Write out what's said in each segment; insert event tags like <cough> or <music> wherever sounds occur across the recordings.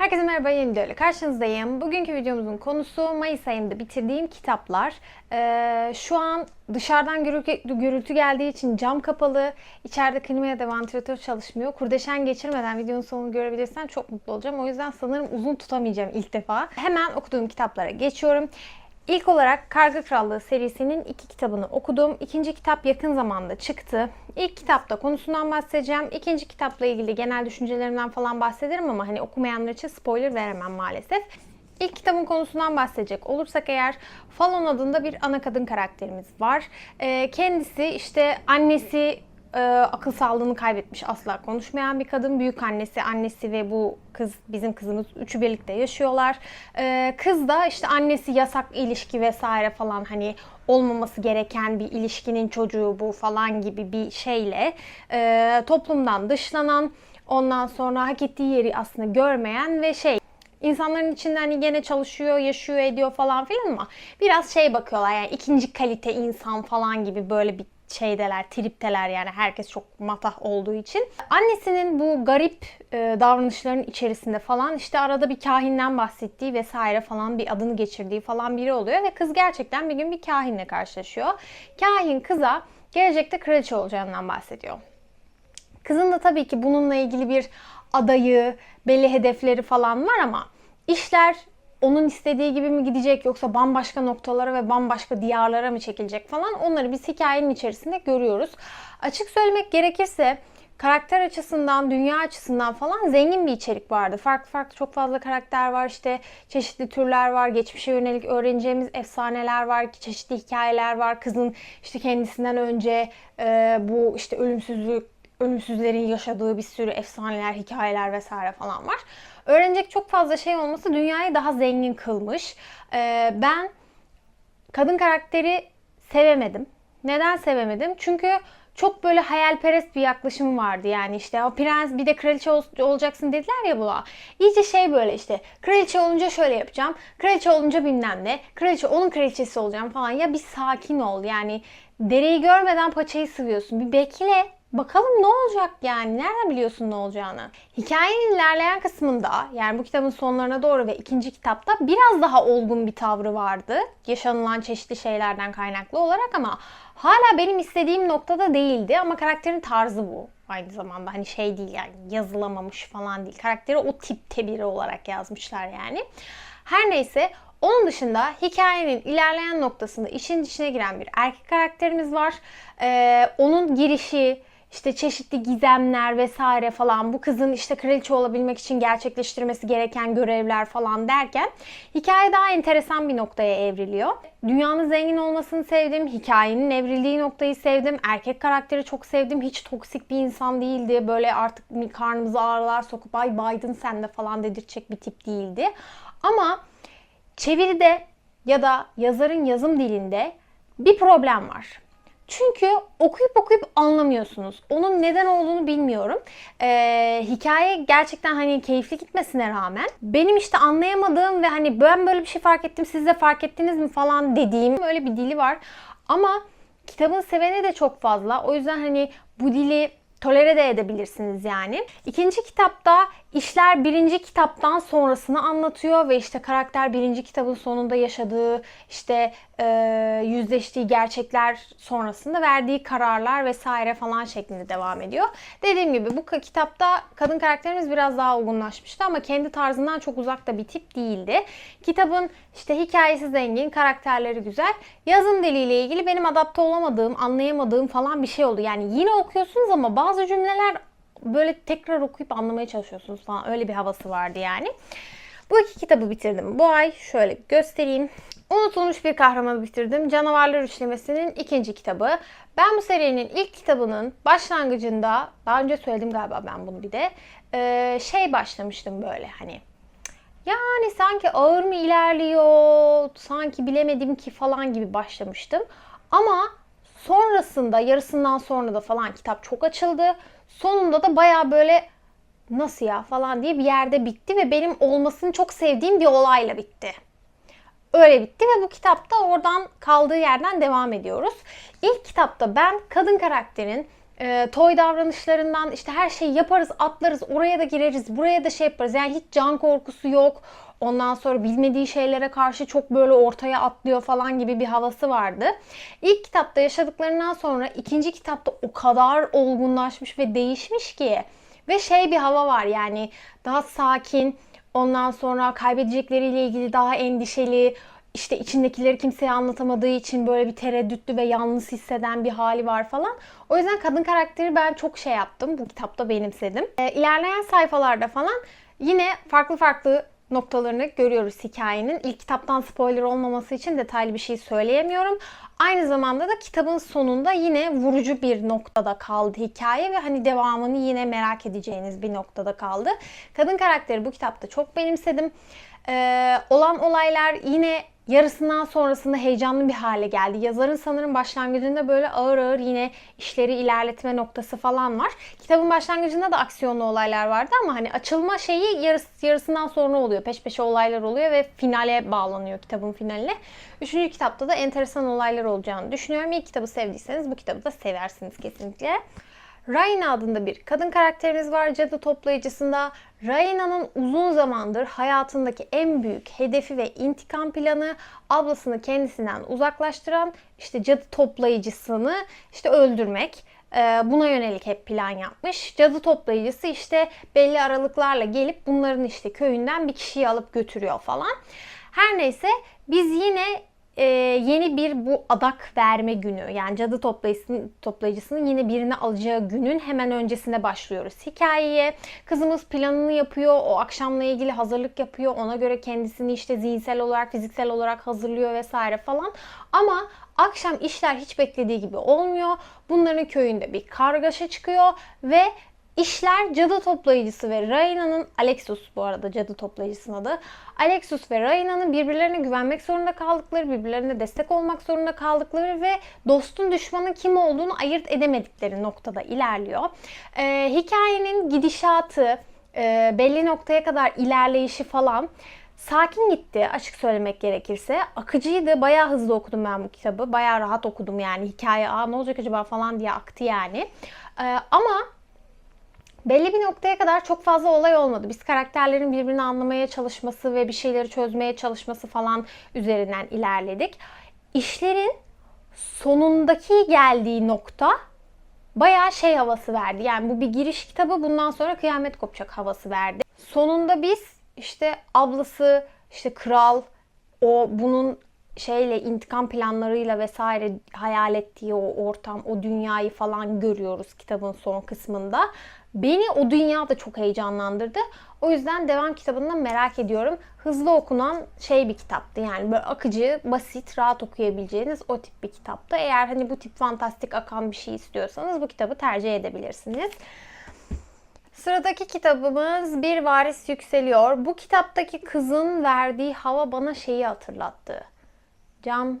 Herkese merhaba yeni videoyla karşınızdayım. Bugünkü videomuzun konusu Mayıs ayında bitirdiğim kitaplar. Ee, şu an dışarıdan gürültü, gürültü geldiği için cam kapalı. İçeride klima ya da vantilatör çalışmıyor. Kurdeşen geçirmeden videonun sonunu görebilirsen çok mutlu olacağım. O yüzden sanırım uzun tutamayacağım ilk defa. Hemen okuduğum kitaplara geçiyorum. İlk olarak Karga Krallığı serisinin iki kitabını okudum. İkinci kitap yakın zamanda çıktı. İlk kitapta konusundan bahsedeceğim. İkinci kitapla ilgili genel düşüncelerimden falan bahsederim ama hani okumayanlar için spoiler veremem maalesef. İlk kitabın konusundan bahsedecek olursak eğer Fallon adında bir ana kadın karakterimiz var. Ee, kendisi işte annesi e, akıl sağlığını kaybetmiş asla konuşmayan bir kadın. Büyük annesi, annesi ve bu kız bizim kızımız üçü birlikte yaşıyorlar. E, kız da işte annesi yasak ilişki vesaire falan hani olmaması gereken bir ilişkinin çocuğu bu falan gibi bir şeyle e, toplumdan dışlanan ondan sonra hak ettiği yeri aslında görmeyen ve şey İnsanların içinde hani gene çalışıyor, yaşıyor, ediyor falan filan ama biraz şey bakıyorlar yani ikinci kalite insan falan gibi böyle bir şeydeler, tripteler yani herkes çok matah olduğu için. Annesinin bu garip e, davranışların içerisinde falan işte arada bir kahinden bahsettiği vesaire falan bir adını geçirdiği falan biri oluyor ve kız gerçekten bir gün bir kahinle karşılaşıyor. Kahin kıza gelecekte kraliçe olacağından bahsediyor. Kızın da tabii ki bununla ilgili bir adayı, belli hedefleri falan var ama işler onun istediği gibi mi gidecek yoksa bambaşka noktalara ve bambaşka diyarlara mı çekilecek falan onları biz hikayenin içerisinde görüyoruz. Açık söylemek gerekirse karakter açısından, dünya açısından falan zengin bir içerik vardı. Farklı farklı çok fazla karakter var. işte çeşitli türler var. Geçmişe yönelik öğreneceğimiz efsaneler var. Çeşitli hikayeler var. Kızın işte kendisinden önce e, bu işte ölümsüzlük ölümsüzlerin yaşadığı bir sürü efsaneler, hikayeler vesaire falan var. Öğrenecek çok fazla şey olması dünyayı daha zengin kılmış. Ee, ben kadın karakteri sevemedim. Neden sevemedim? Çünkü çok böyle hayalperest bir yaklaşım vardı yani işte o prens bir de kraliçe ol, olacaksın dediler ya buna. İyice şey böyle işte kraliçe olunca şöyle yapacağım. Kraliçe olunca bilmem ne. Kraliçe onun kraliçesi olacağım falan. Ya bir sakin ol yani dereyi görmeden paçayı sıvıyorsun. Bir bekle. Bakalım ne olacak yani? Nereden biliyorsun ne olacağını? Hikayenin ilerleyen kısmında yani bu kitabın sonlarına doğru ve ikinci kitapta biraz daha olgun bir tavrı vardı. Yaşanılan çeşitli şeylerden kaynaklı olarak ama hala benim istediğim noktada değildi ama karakterin tarzı bu. Aynı zamanda hani şey değil yani yazılamamış falan değil. Karakteri o tipte biri olarak yazmışlar yani. Her neyse onun dışında hikayenin ilerleyen noktasında işin içine giren bir erkek karakterimiz var. Ee, onun girişi, işte çeşitli gizemler vesaire falan bu kızın işte kraliçe olabilmek için gerçekleştirmesi gereken görevler falan derken hikaye daha enteresan bir noktaya evriliyor. Dünyanın zengin olmasını sevdim, hikayenin evrildiği noktayı sevdim, erkek karakteri çok sevdim, hiç toksik bir insan değildi, böyle artık karnımıza ağrılar sokup ay baydın sen de falan dedirtecek bir tip değildi. Ama çeviride ya da yazarın yazım dilinde bir problem var. Çünkü okuyup okuyup anlamıyorsunuz. Onun neden olduğunu bilmiyorum. Ee, hikaye gerçekten hani keyifli gitmesine rağmen benim işte anlayamadığım ve hani ben böyle bir şey fark ettim siz de fark ettiniz mi falan dediğim öyle bir dili var. Ama kitabın seveni de çok fazla. O yüzden hani bu dili tolere de edebilirsiniz yani. İkinci kitapta işler birinci kitaptan sonrasını anlatıyor ve işte karakter birinci kitabın sonunda yaşadığı işte e, yüzleştiği gerçekler sonrasında verdiği kararlar vesaire falan şeklinde devam ediyor. Dediğim gibi bu kitapta kadın karakterimiz biraz daha olgunlaşmıştı ama kendi tarzından çok uzakta bir tip değildi. Kitabın işte hikayesi zengin, karakterleri güzel. Yazım diliyle ilgili benim adapte olamadığım, anlayamadığım falan bir şey oldu. Yani yine okuyorsunuz ama bazı cümleler böyle tekrar okuyup anlamaya çalışıyorsunuz falan. Öyle bir havası vardı yani. Bu iki kitabı bitirdim. Bu ay şöyle göstereyim. Unutulmuş bir kahramanı bitirdim. Canavarlar Üçlemesi'nin ikinci kitabı. Ben bu serinin ilk kitabının başlangıcında, daha önce söyledim galiba ben bunu bir de, şey başlamıştım böyle hani. Yani sanki ağır mı ilerliyor, sanki bilemedim ki falan gibi başlamıştım. Ama sonrasında, yarısından sonra da falan kitap çok açıldı. Sonunda da baya böyle nasıl ya falan diye bir yerde bitti ve benim olmasını çok sevdiğim bir olayla bitti. Öyle bitti ve bu kitapta oradan kaldığı yerden devam ediyoruz. İlk kitapta ben kadın karakterin e, toy davranışlarından işte her şeyi yaparız, atlarız, oraya da gireriz, buraya da şey yaparız. Yani hiç can korkusu yok. Ondan sonra bilmediği şeylere karşı çok böyle ortaya atlıyor falan gibi bir havası vardı. İlk kitapta yaşadıklarından sonra ikinci kitapta o kadar olgunlaşmış ve değişmiş ki. Ve şey bir hava var yani daha sakin, ondan sonra kaybedecekleriyle ilgili daha endişeli, işte içindekileri kimseye anlatamadığı için böyle bir tereddütlü ve yalnız hisseden bir hali var falan. O yüzden kadın karakteri ben çok şey yaptım. Bu kitapta benimsedim. Ee, ilerleyen sayfalarda falan yine farklı farklı noktalarını görüyoruz hikayenin. İlk kitaptan spoiler olmaması için detaylı bir şey söyleyemiyorum. Aynı zamanda da kitabın sonunda yine vurucu bir noktada kaldı hikaye ve hani devamını yine merak edeceğiniz bir noktada kaldı. Kadın karakteri bu kitapta çok benimsedim. Ee, olan olaylar yine yarısından sonrasında heyecanlı bir hale geldi. Yazarın sanırım başlangıcında böyle ağır ağır yine işleri ilerletme noktası falan var. Kitabın başlangıcında da aksiyonlu olaylar vardı ama hani açılma şeyi yarısı, yarısından sonra oluyor. Peş peşe olaylar oluyor ve finale bağlanıyor kitabın finaline. Üçüncü kitapta da enteresan olaylar olacağını düşünüyorum. İlk kitabı sevdiyseniz bu kitabı da seversiniz kesinlikle. Raina adında bir kadın karakterimiz var cadı toplayıcısında. Raina'nın uzun zamandır hayatındaki en büyük hedefi ve intikam planı ablasını kendisinden uzaklaştıran işte cadı toplayıcısını işte öldürmek. Ee, buna yönelik hep plan yapmış. Cadı toplayıcısı işte belli aralıklarla gelip bunların işte köyünden bir kişiyi alıp götürüyor falan. Her neyse biz yine e, yeni bir bu adak verme günü yani cadı toplayıcısının, toplayıcısının yine birini alacağı günün hemen öncesine başlıyoruz hikayeye. Kızımız planını yapıyor, o akşamla ilgili hazırlık yapıyor. Ona göre kendisini işte zihinsel olarak, fiziksel olarak hazırlıyor vesaire falan. Ama akşam işler hiç beklediği gibi olmuyor. Bunların köyünde bir kargaşa çıkıyor ve İşler cadı toplayıcısı ve Raina'nın Alexus bu arada cadı toplayıcısının adı. Alexus ve Raina'nın birbirlerine güvenmek zorunda kaldıkları, birbirlerine destek olmak zorunda kaldıkları ve dostun düşmanın kim olduğunu ayırt edemedikleri noktada ilerliyor. Ee, hikayenin gidişatı, e, belli noktaya kadar ilerleyişi falan sakin gitti açık söylemek gerekirse. Akıcıydı. Bayağı hızlı okudum ben bu kitabı. Bayağı rahat okudum yani. Hikaye aa ne olacak acaba falan diye aktı yani. Ee, ama belli bir noktaya kadar çok fazla olay olmadı. Biz karakterlerin birbirini anlamaya çalışması ve bir şeyleri çözmeye çalışması falan üzerinden ilerledik. İşlerin sonundaki geldiği nokta bayağı şey havası verdi. Yani bu bir giriş kitabı bundan sonra kıyamet kopacak havası verdi. Sonunda biz işte ablası, işte kral, o bunun şeyle intikam planlarıyla vesaire hayal ettiği o ortam, o dünyayı falan görüyoruz kitabın son kısmında. Beni o dünya da çok heyecanlandırdı. O yüzden devam kitabını merak ediyorum. Hızlı okunan şey bir kitaptı. Yani böyle akıcı, basit, rahat okuyabileceğiniz o tip bir kitaptı. Eğer hani bu tip fantastik akan bir şey istiyorsanız bu kitabı tercih edebilirsiniz. Sıradaki kitabımız Bir Varis Yükseliyor. Bu kitaptaki kızın verdiği hava bana şeyi hatırlattı. Cam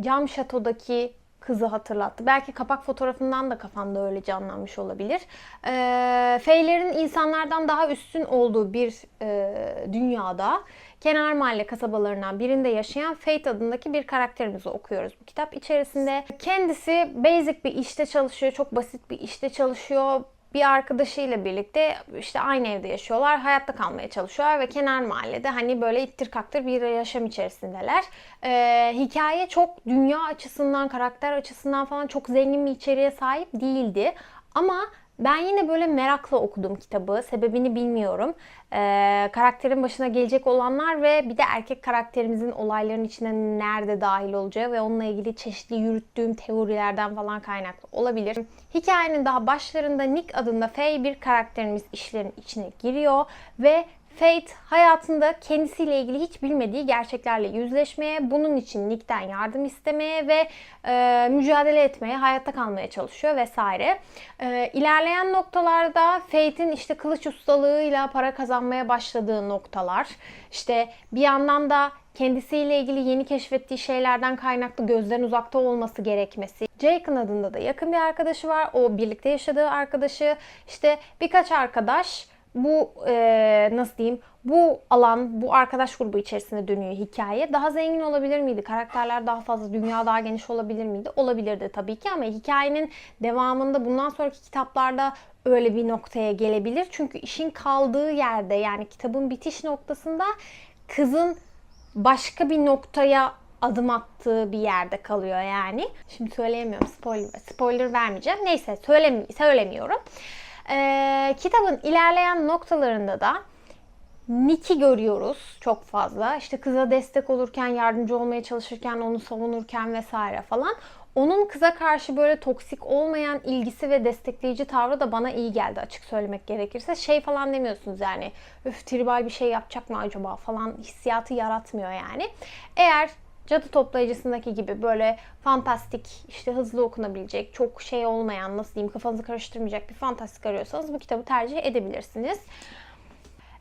Cam Şato'daki kızı hatırlattı. Belki kapak fotoğrafından da kafamda öyle canlanmış olabilir. E, feylerin insanlardan daha üstün olduğu bir e, dünyada kenar mahalle kasabalarından birinde yaşayan Fate adındaki bir karakterimizi okuyoruz bu kitap içerisinde. Kendisi basic bir işte çalışıyor, çok basit bir işte çalışıyor bir arkadaşıyla birlikte işte aynı evde yaşıyorlar. Hayatta kalmaya çalışıyorlar ve kenar mahallede hani böyle ittir kaktır bir yaşam içerisindeler. Ee, hikaye çok dünya açısından, karakter açısından falan çok zengin bir içeriğe sahip değildi. Ama ben yine böyle merakla okudum kitabı. Sebebini bilmiyorum. Ee, karakterin başına gelecek olanlar ve bir de erkek karakterimizin olayların içine nerede dahil olacağı ve onunla ilgili çeşitli yürüttüğüm teorilerden falan kaynaklı olabilir. Hikayenin daha başlarında Nick adında Faye bir karakterimiz işlerin içine giriyor ve Fate hayatında kendisiyle ilgili hiç bilmediği gerçeklerle yüzleşmeye, bunun için Nick'ten yardım istemeye ve e, mücadele etmeye, hayatta kalmaya çalışıyor vesaire. E, ilerleyen noktalarda Fate'in işte kılıç ustalığıyla para kazanmaya başladığı noktalar, işte bir yandan da kendisiyle ilgili yeni keşfettiği şeylerden kaynaklı gözden uzakta olması gerekmesi. Jake'ın adında da yakın bir arkadaşı var. O birlikte yaşadığı arkadaşı. işte birkaç arkadaş bu e, nasıl diyeyim bu alan, bu arkadaş grubu içerisinde dönüyor hikaye. Daha zengin olabilir miydi? Karakterler daha fazla, dünya daha geniş olabilir miydi? Olabilirdi tabii ki ama hikayenin devamında bundan sonraki kitaplarda öyle bir noktaya gelebilir. Çünkü işin kaldığı yerde yani kitabın bitiş noktasında kızın başka bir noktaya adım attığı bir yerde kalıyor yani. Şimdi söyleyemiyorum spoiler, spoiler vermeyeceğim. Neyse söylemi söylemiyorum. Ee, kitabın ilerleyen noktalarında da Nick'i görüyoruz çok fazla. İşte kıza destek olurken, yardımcı olmaya çalışırken, onu savunurken vesaire falan. Onun kıza karşı böyle toksik olmayan ilgisi ve destekleyici tavrı da bana iyi geldi açık söylemek gerekirse. Şey falan demiyorsunuz yani öf tribal bir şey yapacak mı acaba falan hissiyatı yaratmıyor yani. Eğer cadı toplayıcısındaki gibi böyle fantastik, işte hızlı okunabilecek, çok şey olmayan, nasıl diyeyim kafanızı karıştırmayacak bir fantastik arıyorsanız bu kitabı tercih edebilirsiniz.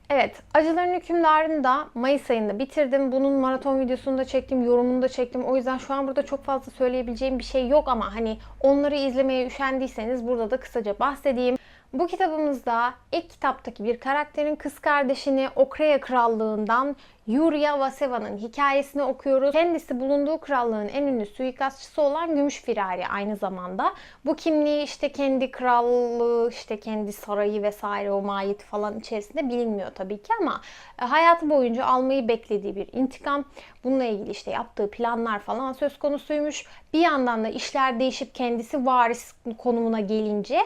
Evet, Acıların Hükümdarı'nı da Mayıs ayında bitirdim. Bunun maraton videosunu da çektim, yorumunu da çektim. O yüzden şu an burada çok fazla söyleyebileceğim bir şey yok ama hani onları izlemeye üşendiyseniz burada da kısaca bahsedeyim. Bu kitabımızda ilk kitaptaki bir karakterin kız kardeşini Okreya Krallığından Yuria Vaseva'nın hikayesini okuyoruz. Kendisi bulunduğu krallığın en ünlü suikastçısı olan Gümüş Firari aynı zamanda. Bu kimliği işte kendi krallığı, işte kendi sarayı vesaire o mahiyeti falan içerisinde bilinmiyor tabii ki ama e, hayatı boyunca almayı beklediği bir intikam. Bununla ilgili işte yaptığı planlar falan söz konusuymuş. Bir yandan da işler değişip kendisi varis konumuna gelince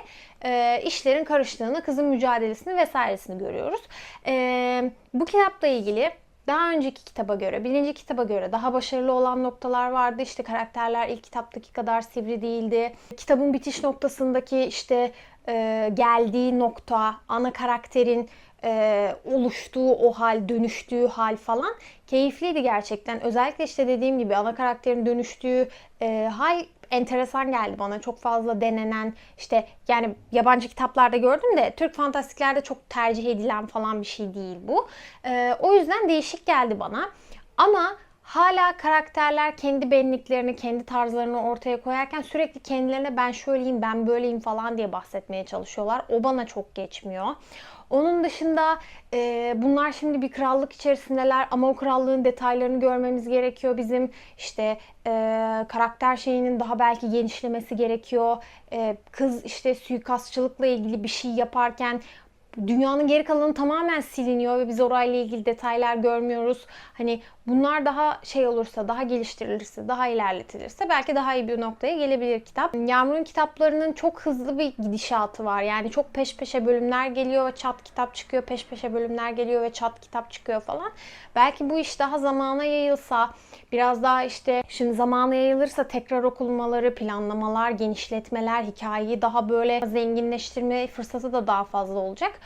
e, işlerin karıştığını, kızın mücadelesini vesairesini görüyoruz. E, bu kitapla ilgili daha önceki kitaba göre, birinci kitaba göre daha başarılı olan noktalar vardı. İşte karakterler ilk kitaptaki kadar sivri değildi. Kitabın bitiş noktasındaki işte e, geldiği nokta, ana karakterin e, oluştuğu o hal, dönüştüğü hal falan keyifliydi gerçekten. Özellikle işte dediğim gibi ana karakterin dönüştüğü e, hal enteresan geldi bana. Çok fazla denenen işte yani yabancı kitaplarda gördüm de Türk fantastiklerde çok tercih edilen falan bir şey değil bu. Ee, o yüzden değişik geldi bana. Ama hala karakterler kendi benliklerini, kendi tarzlarını ortaya koyarken sürekli kendilerine ben şöyleyim, ben böyleyim falan diye bahsetmeye çalışıyorlar. O bana çok geçmiyor. Onun dışında e, bunlar şimdi bir krallık içerisindeler ama o krallığın detaylarını görmemiz gerekiyor bizim. İşte e, karakter şeyinin daha belki genişlemesi gerekiyor. E, kız işte suikastçılıkla ilgili bir şey yaparken dünyanın geri kalanı tamamen siliniyor ve biz orayla ilgili detaylar görmüyoruz. Hani bunlar daha şey olursa, daha geliştirilirse, daha ilerletilirse belki daha iyi bir noktaya gelebilir kitap. Yağmur'un kitaplarının çok hızlı bir gidişatı var. Yani çok peş peşe bölümler geliyor ve çat kitap çıkıyor, peş peşe bölümler geliyor ve çat kitap çıkıyor falan. Belki bu iş daha zamana yayılsa, biraz daha işte şimdi zamana yayılırsa tekrar okulmaları, planlamalar, genişletmeler, hikayeyi daha böyle zenginleştirme fırsatı da daha fazla olacak.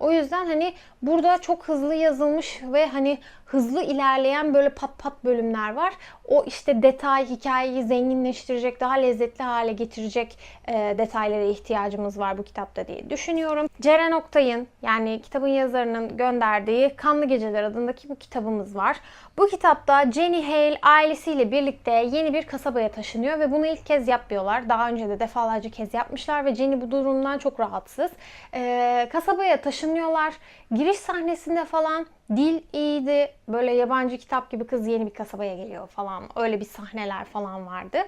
O yüzden hani burada çok hızlı yazılmış ve hani hızlı ilerleyen böyle pat pat bölümler var. O işte detay hikayeyi zenginleştirecek, daha lezzetli hale getirecek e, detaylara ihtiyacımız var bu kitapta diye düşünüyorum. Ceren Oktay'ın yani kitabın yazarının gönderdiği Kanlı Geceler adındaki bu kitabımız var. Bu kitapta Jenny Hale ailesiyle birlikte yeni bir kasabaya taşınıyor ve bunu ilk kez yapmıyorlar. Daha önce de defalarca kez yapmışlar ve Jenny bu durumdan çok rahatsız. E, kasabaya taşınıyorlar. Giriş sahnesinde falan dil iyiydi. Böyle yabancı kitap gibi kız yeni bir kasabaya geliyor falan. Öyle bir sahneler falan vardı.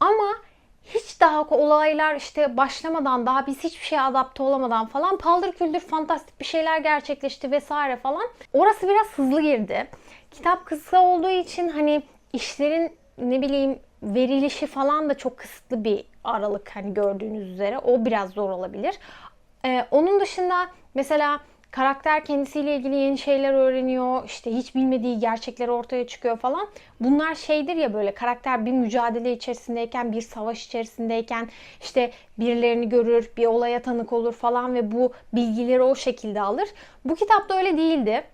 Ama hiç daha olaylar işte başlamadan daha biz hiçbir şeye adapte olamadan falan paldır küldür fantastik bir şeyler gerçekleşti vesaire falan. Orası biraz hızlı girdi. Kitap kısa olduğu için hani işlerin ne bileyim verilişi falan da çok kısıtlı bir aralık hani gördüğünüz üzere. O biraz zor olabilir. Ee, onun dışında mesela Karakter kendisiyle ilgili yeni şeyler öğreniyor. İşte hiç bilmediği gerçekler ortaya çıkıyor falan. Bunlar şeydir ya böyle karakter bir mücadele içerisindeyken, bir savaş içerisindeyken işte birilerini görür, bir olaya tanık olur falan ve bu bilgileri o şekilde alır. Bu kitapta öyle değildi.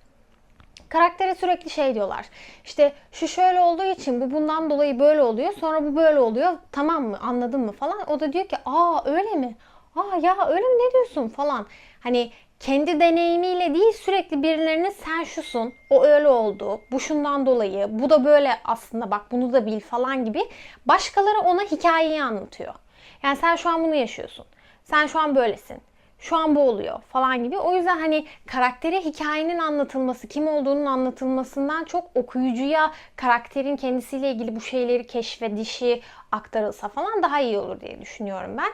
Karaktere sürekli şey diyorlar. İşte şu şöyle olduğu için bu bundan dolayı böyle oluyor. Sonra bu böyle oluyor. Tamam mı? Anladın mı falan. O da diyor ki aa öyle mi? Aa ya öyle mi ne diyorsun falan. Hani kendi deneyimiyle değil sürekli birilerine sen şusun, o öyle oldu, bu şundan dolayı, bu da böyle aslında bak bunu da bil falan gibi başkaları ona hikayeyi anlatıyor. Yani sen şu an bunu yaşıyorsun. Sen şu an böylesin. Şu an bu oluyor falan gibi. O yüzden hani karaktere hikayenin anlatılması, kim olduğunun anlatılmasından çok okuyucuya karakterin kendisiyle ilgili bu şeyleri keşfedişi aktarılsa falan daha iyi olur diye düşünüyorum ben.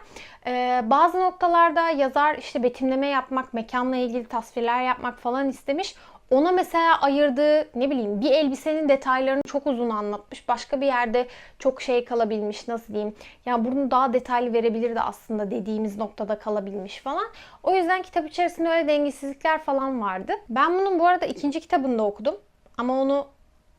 Ee, bazı noktalarda yazar işte betimleme yapmak, mekanla ilgili tasvirler yapmak falan istemiş. Ona mesela ayırdığı ne bileyim bir elbisenin detaylarını çok uzun anlatmış. Başka bir yerde çok şey kalabilmiş nasıl diyeyim. Yani bunu daha detaylı verebilirdi aslında dediğimiz noktada kalabilmiş falan. O yüzden kitap içerisinde öyle dengesizlikler falan vardı. Ben bunun bu arada ikinci kitabını da okudum. Ama onu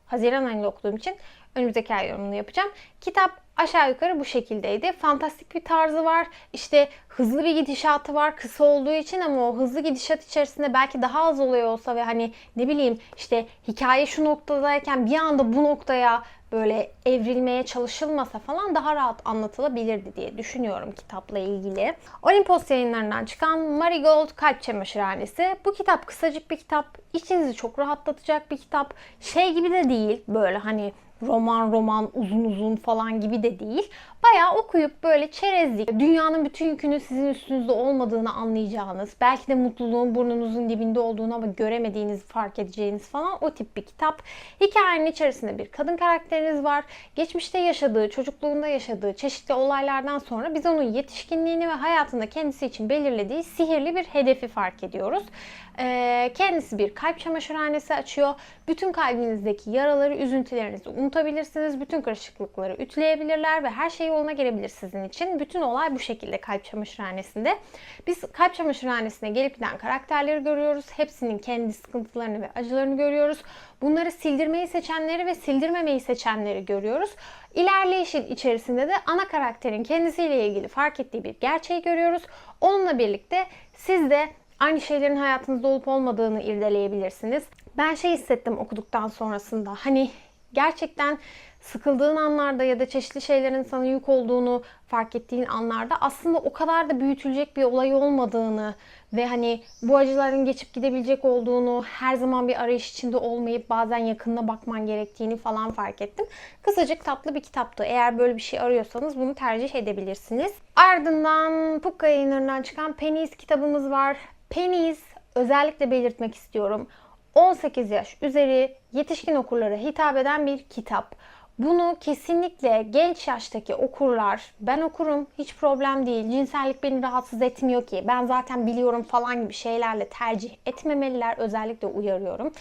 Haziran ayında okuduğum için önümüzdeki ay yorumunu yapacağım. Kitap aşağı yukarı bu şekildeydi. Fantastik bir tarzı var. İşte hızlı bir gidişatı var. Kısa olduğu için ama o hızlı gidişat içerisinde belki daha az olay olsa ve hani ne bileyim işte hikaye şu noktadayken bir anda bu noktaya böyle evrilmeye çalışılmasa falan daha rahat anlatılabilirdi diye düşünüyorum kitapla ilgili. Olimpos yayınlarından çıkan Marigold Kalp Çamaşırhanesi. Bu kitap kısacık bir kitap. İçinizi çok rahatlatacak bir kitap. Şey gibi de değil böyle hani roman roman uzun uzun falan gibi de değil. Bayağı okuyup böyle çerezlik, dünyanın bütün yükünün sizin üstünüzde olmadığını anlayacağınız, belki de mutluluğun burnunuzun dibinde olduğunu ama göremediğiniz, fark edeceğiniz falan o tip bir kitap. Hikayenin içerisinde bir kadın karakteriniz var. Geçmişte yaşadığı, çocukluğunda yaşadığı çeşitli olaylardan sonra biz onun yetişkinliğini ve hayatında kendisi için belirlediği sihirli bir hedefi fark ediyoruz. Ee, kendisi bir kalp çamaşırhanesi açıyor. Bütün kalbinizdeki yaraları, üzüntülerinizi unutabilirsiniz. Bütün karışıklıkları ütüleyebilirler ve her şey yoluna gelebilir sizin için. Bütün olay bu şekilde kalp çamaşırhanesinde. Biz kalp çamaşırhanesine gelip giden karakterleri görüyoruz. Hepsinin kendi sıkıntılarını ve acılarını görüyoruz. Bunları sildirmeyi seçenleri ve sildirmemeyi seçenleri görüyoruz. İlerleyişin içerisinde de ana karakterin kendisiyle ilgili fark ettiği bir gerçeği görüyoruz. Onunla birlikte siz de aynı şeylerin hayatınızda olup olmadığını irdeleyebilirsiniz. Ben şey hissettim okuduktan sonrasında. Hani gerçekten sıkıldığın anlarda ya da çeşitli şeylerin sana yük olduğunu fark ettiğin anlarda aslında o kadar da büyütülecek bir olay olmadığını ve hani bu acıların geçip gidebilecek olduğunu, her zaman bir arayış içinde olmayıp bazen yakınına bakman gerektiğini falan fark ettim. Kısacık tatlı bir kitaptı. Eğer böyle bir şey arıyorsanız bunu tercih edebilirsiniz. Ardından Pukka yayınlarından çıkan Pennies kitabımız var. Pennies özellikle belirtmek istiyorum. 18 yaş üzeri yetişkin okurlara hitap eden bir kitap. Bunu kesinlikle genç yaştaki okurlar, ben okurum hiç problem değil, cinsellik beni rahatsız etmiyor ki, ben zaten biliyorum falan gibi şeylerle tercih etmemeliler. Özellikle uyarıyorum.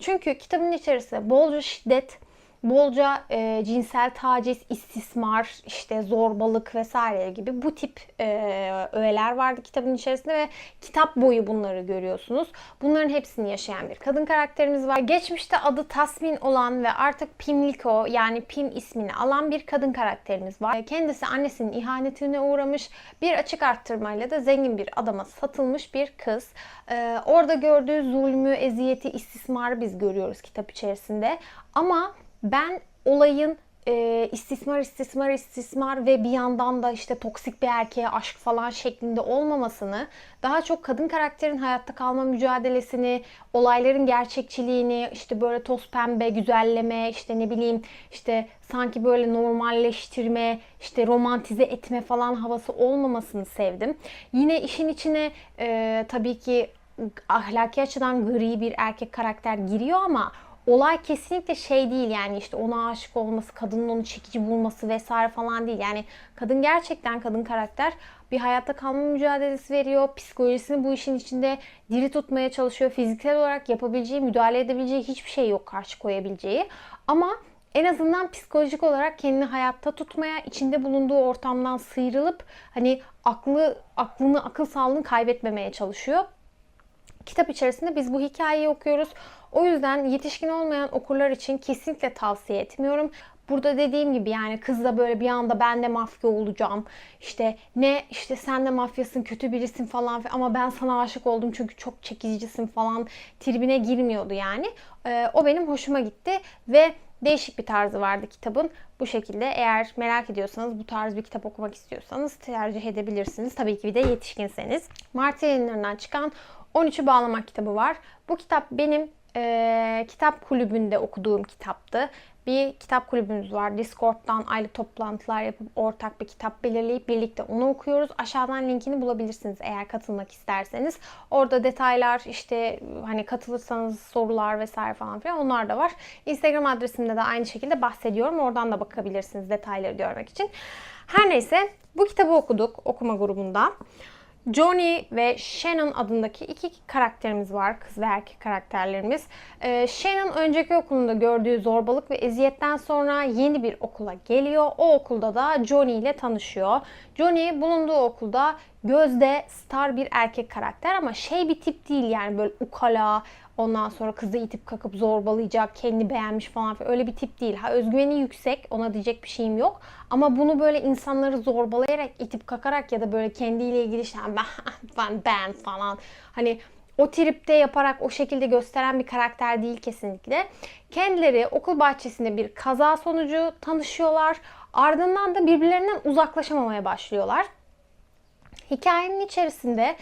Çünkü kitabın içerisinde bolca şiddet, bolca e, cinsel taciz, istismar, işte zorbalık vesaire gibi bu tip e, öğeler vardı kitabın içerisinde ve kitap boyu bunları görüyorsunuz. Bunların hepsini yaşayan bir kadın karakterimiz var. Geçmişte adı Tasmin olan ve artık Pimliko yani Pim ismini alan bir kadın karakterimiz var. Kendisi annesinin ihanetine uğramış bir açık arttırmayla da zengin bir adama satılmış bir kız. E, orada gördüğü zulmü, eziyeti, istismarı biz görüyoruz kitap içerisinde. Ama ben olayın e, istismar, istismar, istismar ve bir yandan da işte toksik bir erkeğe aşk falan şeklinde olmamasını, daha çok kadın karakterin hayatta kalma mücadelesini, olayların gerçekçiliğini, işte böyle toz pembe, güzelleme, işte ne bileyim işte sanki böyle normalleştirme, işte romantize etme falan havası olmamasını sevdim. Yine işin içine e, tabii ki ahlaki açıdan gri bir erkek karakter giriyor ama olay kesinlikle şey değil yani işte ona aşık olması, kadının onu çekici bulması vesaire falan değil. Yani kadın gerçekten kadın karakter bir hayatta kalma mücadelesi veriyor. Psikolojisini bu işin içinde diri tutmaya çalışıyor. Fiziksel olarak yapabileceği, müdahale edebileceği hiçbir şey yok karşı koyabileceği. Ama en azından psikolojik olarak kendini hayatta tutmaya, içinde bulunduğu ortamdan sıyrılıp hani aklı aklını, akıl sağlığını kaybetmemeye çalışıyor. Kitap içerisinde biz bu hikayeyi okuyoruz. O yüzden yetişkin olmayan okurlar için kesinlikle tavsiye etmiyorum. Burada dediğim gibi yani kız da böyle bir anda ben de mafya olacağım. İşte ne işte sen de mafyasın kötü birisin falan ama ben sana aşık oldum çünkü çok çekicisin falan tribine girmiyordu yani. Ee, o benim hoşuma gitti ve değişik bir tarzı vardı kitabın. Bu şekilde eğer merak ediyorsanız bu tarz bir kitap okumak istiyorsanız tercih edebilirsiniz. Tabii ki bir de yetişkinseniz. Mart yayınlarından çıkan 13'ü bağlamak kitabı var. Bu kitap benim e, kitap kulübünde okuduğum kitaptı. bir kitap kulübümüz var. Discord'dan aylık toplantılar yapıp ortak bir kitap belirleyip birlikte onu okuyoruz. Aşağıdan linkini bulabilirsiniz eğer katılmak isterseniz. Orada detaylar işte hani katılırsanız sorular vesaire falan filan onlar da var. Instagram adresimde de aynı şekilde bahsediyorum. Oradan da bakabilirsiniz detayları görmek için. Her neyse bu kitabı okuduk okuma grubunda. Johnny ve Shannon adındaki iki karakterimiz var. Kız ve erkek karakterlerimiz. Ee, Shannon önceki okulunda gördüğü zorbalık ve eziyetten sonra yeni bir okula geliyor. O okulda da Johnny ile tanışıyor. Johnny bulunduğu okulda gözde star bir erkek karakter ama şey bir tip değil yani böyle ukala, Ondan sonra kızı itip kakıp zorbalayacak, kendini beğenmiş falan filan. Öyle bir tip değil. Ha özgüveni yüksek, ona diyecek bir şeyim yok. Ama bunu böyle insanları zorbalayarak, itip kakarak ya da böyle kendiyle ilgili işte ben, ben, ben falan. Hani o tripte yaparak o şekilde gösteren bir karakter değil kesinlikle. Kendileri okul bahçesinde bir kaza sonucu tanışıyorlar. Ardından da birbirlerinden uzaklaşamamaya başlıyorlar. Hikayenin içerisinde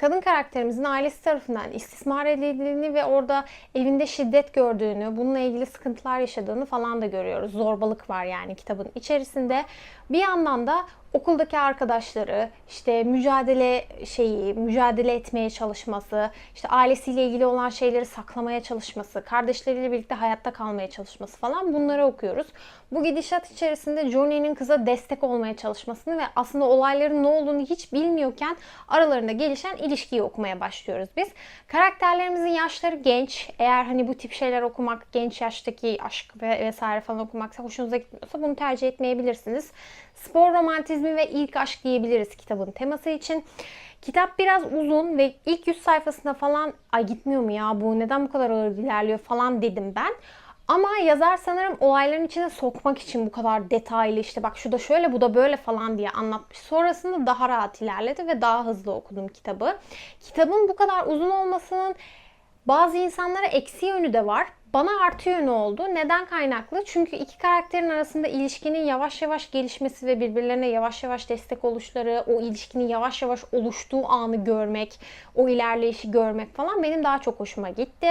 kadın karakterimizin ailesi tarafından istismar edildiğini ve orada evinde şiddet gördüğünü, bununla ilgili sıkıntılar yaşadığını falan da görüyoruz. Zorbalık var yani kitabın içerisinde. Bir yandan da okuldaki arkadaşları, işte mücadele şeyi, mücadele etmeye çalışması, işte ailesiyle ilgili olan şeyleri saklamaya çalışması, kardeşleriyle birlikte hayatta kalmaya çalışması falan bunları okuyoruz. Bu gidişat içerisinde Johnny'nin kıza destek olmaya çalışmasını ve aslında olayların ne olduğunu hiç bilmiyorken aralarında gelişen ilişkiyi okumaya başlıyoruz biz. Karakterlerimizin yaşları genç. Eğer hani bu tip şeyler okumak, genç yaştaki aşk ve vesaire falan okumaksa hoşunuza gitmiyorsa bunu tercih etmeyebilirsiniz. Spor romantizmi ve ilk aşk diyebiliriz kitabın teması için. Kitap biraz uzun ve ilk 100 sayfasında falan ay gitmiyor mu ya bu neden bu kadar ağır ilerliyor falan dedim ben. Ama yazar sanırım olayların içine sokmak için bu kadar detaylı işte bak şu da şöyle bu da böyle falan diye anlatmış. Sonrasında daha rahat ilerledi ve daha hızlı okudum kitabı. Kitabın bu kadar uzun olmasının bazı insanlara eksi yönü de var. Bana artı yönü oldu. Neden kaynaklı? Çünkü iki karakterin arasında ilişkinin yavaş yavaş gelişmesi ve birbirlerine yavaş yavaş destek oluşları, o ilişkinin yavaş yavaş oluştuğu anı görmek, o ilerleyişi görmek falan benim daha çok hoşuma gitti.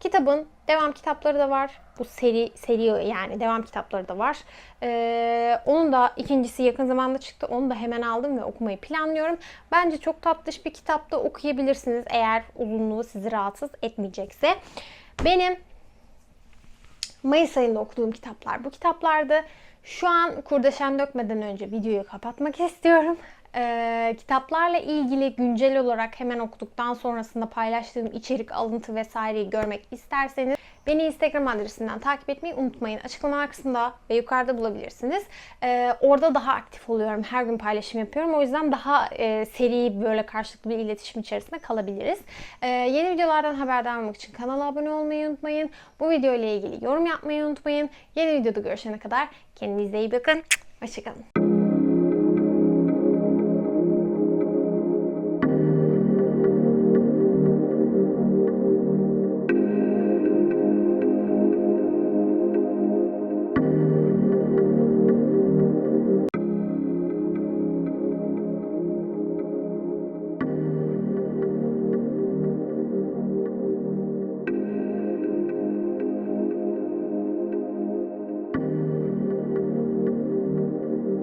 Kitabın devam kitapları da var. Bu seri seri yani devam kitapları da var. Ee, onun da ikincisi yakın zamanda çıktı. Onu da hemen aldım ve okumayı planlıyorum. Bence çok tatlış bir kitapta okuyabilirsiniz eğer uzunluğu sizi rahatsız etmeyecekse. Benim Mayıs ayında okuduğum kitaplar bu kitaplardı. Şu an kurdeşen dökmeden önce videoyu kapatmak <laughs> istiyorum. Ee, kitaplarla ilgili güncel olarak hemen okuduktan sonrasında paylaştığım içerik, alıntı vesaireyi görmek isterseniz beni Instagram adresinden takip etmeyi unutmayın. Açıklama kısmında ve yukarıda bulabilirsiniz. Ee, orada daha aktif oluyorum. Her gün paylaşım yapıyorum. O yüzden daha e, seri böyle karşılıklı bir iletişim içerisinde kalabiliriz. Ee, yeni videolardan haberdar olmak için kanala abone olmayı unutmayın. Bu video ile ilgili yorum yapmayı unutmayın. Yeni videoda görüşene kadar kendinize iyi bakın. Hoşçakalın.